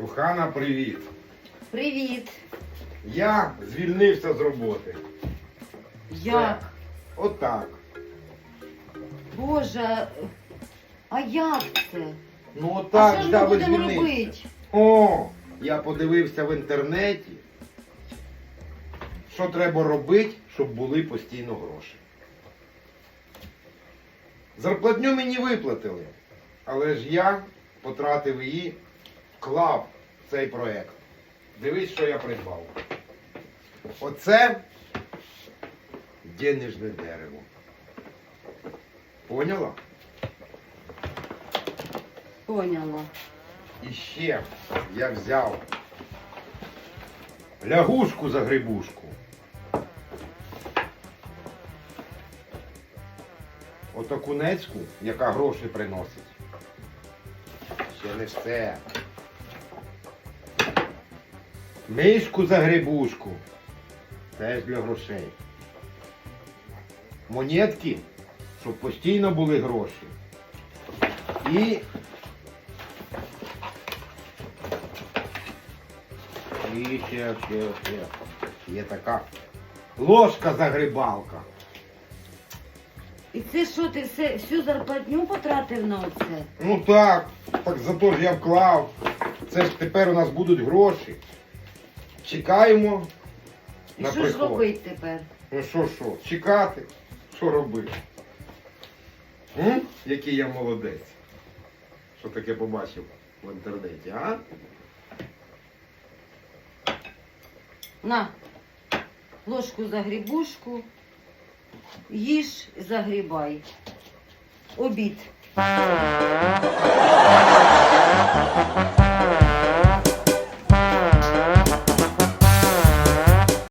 Кохана, привіт. Привіт. Я звільнився з роботи. Як? Отак. Боже, а як це? Ну а отак що ж ми будемо звільнився. робити? О, я подивився в інтернеті, що треба робити, щоб були постійно гроші. Зарплатню мені виплатили, але ж я потратив її, вклав в цей проект. Дивись, що я придбав. Оце денежне дерево. Поняла? Поняла. І ще я взяв лягушку за грибушку. Отаку нецьку, яка гроші приносить. Ще не все. Мишку за грибушку. Теж для грошей. Монетки, щоб постійно були гроші. І І ще, ще, ще. Є така ложка загрибалка. І це що, ти все, всю зарплатню потратив на оце? Ну так, так зато ж я вклав. Це ж тепер у нас будуть гроші. Чекаємо І на що ж приход. робити тепер? Ну що, що, чекати? Що робити? М? Який я молодець. Що таке побачив в інтернеті, а? На, ложку за грибушку, їж, загрібай. Обід.